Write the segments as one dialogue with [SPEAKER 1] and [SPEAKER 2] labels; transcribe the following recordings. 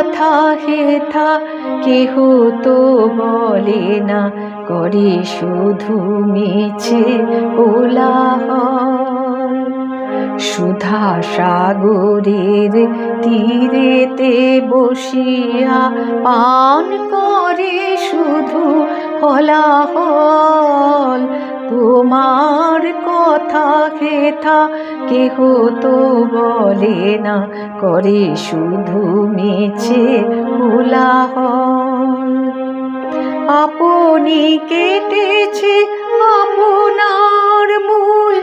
[SPEAKER 1] কথা হেথা কেহ তো বলে না, করে শুধু মিছে কোলাহল। সুধা সাগরের তীরেতে বসিয়া পান করে শুধু হলাহল তোমার কথা খেথা কেহ তো বলে না, করে শুধু মিছে কোলাহল। আপনি কেটেছে আপনার মূল,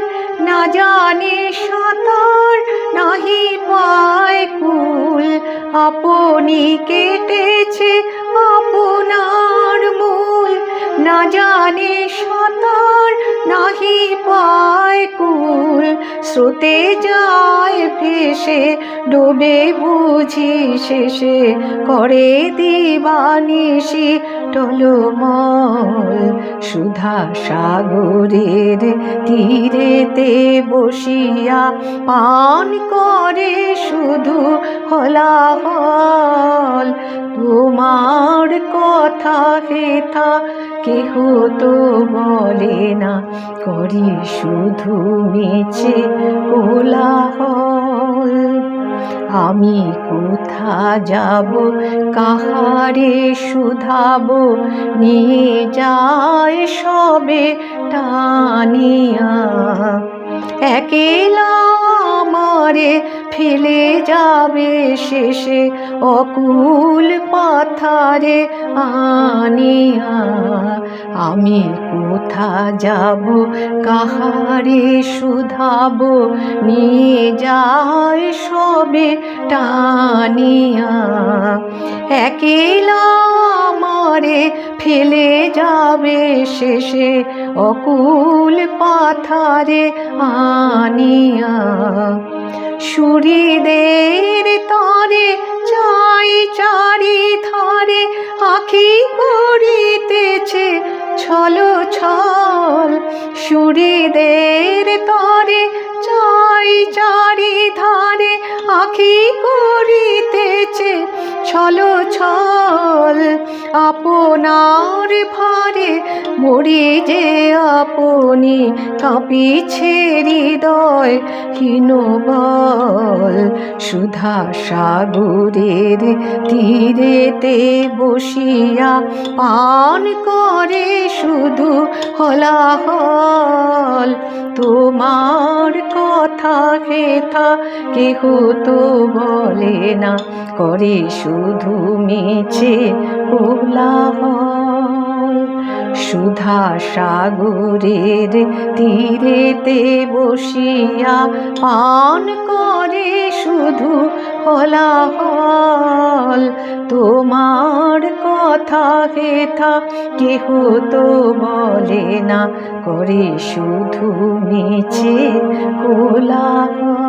[SPEAKER 1] না জানে সাঁতার, নাহি পায় কুল। আপনি কেটেছে আপনার মূল, না জানে সাঁতার, নাহি পায় কুল। স্রোতে যায় ভেসে ডোবে বুঝি শেষে করে দিবানিসি টলমল সুধা সাগরের তীরেতে বসিয়া পান করে শুধু হলাহল। তোমার কথা হেথা কেহ তো বলে না, করি শুধু মিছে কোলাহল। আমি কোথা যাব? কাহারে শুধাব? নিয়ে যায় সবে টানিয়া। একেলা আমারে ফেলে যাবে শেষে অকুল পাথারে আনিয়া। আমি কোথা যাব, কাহারে শুধাব, নিয়ে যায় সবে টানিয়া। একেলা আমারে ফেলে যাবে শেষে অকুল পাথারে আনিয়া। সুরিদের তরে চাই চারি ধরে আখি করিতেছে ছল ছল সুরিদের ছল ছল আপনার ভারে মরি যে আপনি কাঁপিছে হৃদয়, হীন বল। সুধা সাগরের তীরেতে বসিয়া পান করে শুধু হলাহল। তোমার কথা হেথা কেহ তো বলে না, করে শুধু মিছে কোলাহল। সুধা সাগরের তীরেতে বসিয়া পান করে শুধু হলাহল তোমার কথা হেথা কেহ তো বলে না করে শুধু মিছে কোলাহল